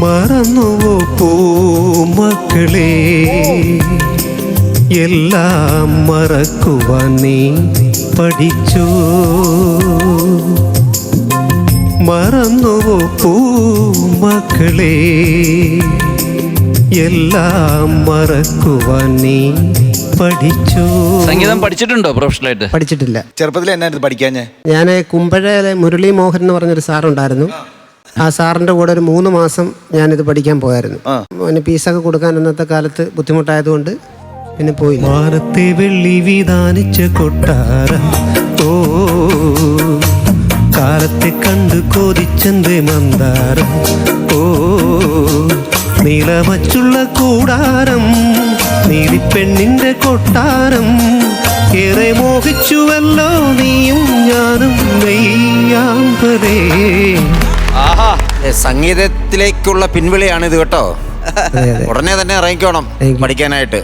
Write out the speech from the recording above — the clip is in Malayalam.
മറന്നുവോ പൂമക്കളെ? എല്ലാം മറക്കുവാൻ നീ പഠിച്ചു. മറന്നുവോ പൂമക്കളെ? എല്ലാം മറക്കുവാൻ നീ പഠിച്ചു. സംഗീതം പഠിച്ചിട്ടുണ്ടോ പ്രൊഫഷണലായിട്ട്? പഠിച്ചിട്ടില്ല. ചെറുപ്പത്തിൽ എന്നായിരുന്നു പഠിക്കാൻ ഞാൻ കുമ്പഴയിലെ മുരളി മോഹൻ എന്ന് പറഞ്ഞൊരു സാറുണ്ടായിരുന്നു. ആ സാറിന്റെ കൂടെ ഒരു മൂന്ന് മാസം ഞാനിത് പഠിക്കാൻ പോയായിരുന്നു. അവന് ഫീസൊക്കെ കൊടുക്കാൻ അന്നത്തെ കാലത്ത് ബുദ്ധിമുട്ടായതുകൊണ്ട് പിന്നെ പോയി മാറത്തെ വെള്ളി വിധാനിച്ച കൊട്ടാരം. ഓ കാലത്തെ കണ്ടു കൊതിച്ചെന്റെ മന്ദാരം. ഓ നീളമച്ചുള്ള കൂടാരം നീലിപ്പെണ്ണിന്റെ കൊട്ടാരം. ഏറെ മോഹിച്ചുവല്ലോ നീയും ഞാനും നെയ്യാമ്പതേ സംഗീതത്തിലേക്കുള്ള പിൻവിളിയാണ് ഇത് കേട്ടോ ഉടനെ തന്നെ ഇറങ്ങിക്കോണം പഠിക്കാനായിട്ട്.